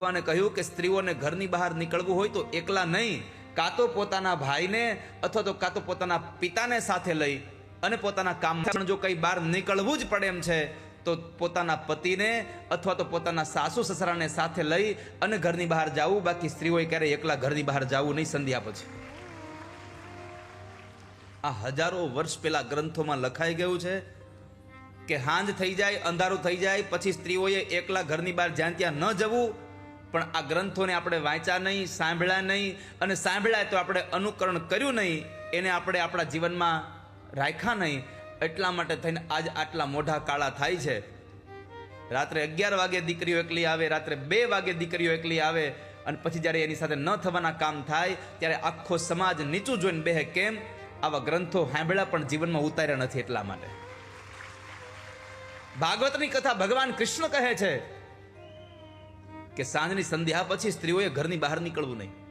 ભગવાને કહ્યું કે સ્ત્રીઓને ઘરની બહાર નીકળવું હોય તો એકલા નહીં, કાં તો પોતાના ભાઈને અથવા તો કાં તો પોતાના પિતાને સાથે લઈ અને પોતાના કામ જો કંઈ બહાર નીકળવું જ પડે એમ છે, તો પોતાના પતિને અથવા તો પોતાના સાસુ સસરાને સાથે લઈ અને ઘરની બહાર જવું. બાકી સ્ત્રીઓએ ક્યારેય એકલા ઘરની બહાર જવું નહીં સંધ્યા પછી. આ હજારો વર્ષ પહેલા ગ્રંથોમાં લખાઈ ગયું છે કે હાંજ થઈ જાય, અંધારું થઈ જાય, પછી સ્ત્રીઓએ એકલા ઘરની બહાર જ્યાં ત્યાં ન જવું પણ આ ગ્રંથોને આપણે વાંચ્યા નહીં, સાંભળ્યા નહીં અને સાંભળ્યા તો આપણે અનુકરણ કર્યું નહીં, એને આપણે આપણા જીવનમાં રાખ્યા નહીં. એટલા માટે થઈને આજ આટલા મોઢા કાળા થાય છે. રાત્રે અગિયાર વાગે દીકરીઓ એકલી આવે, રાત્રે બે વાગે દીકરીઓ એકલી આવે અને પછી જ્યારે એની સાથે ન થવાના કામ થાય, ત્યારે આખો સમાજ નીચું જોઈને બેહે કેમ? આવા ગ્રંથો સાંભળ્યા પણ જીવનમાં ઉતાર્યા નથી એટલા માટે. ભાગવતની કથા ભગવાન કૃષ્ણ કહે છે. કે સાંજની સંધ્યા પછી સ્ત્રીઓએ ઘરની બહાર નીકળવું નહીં.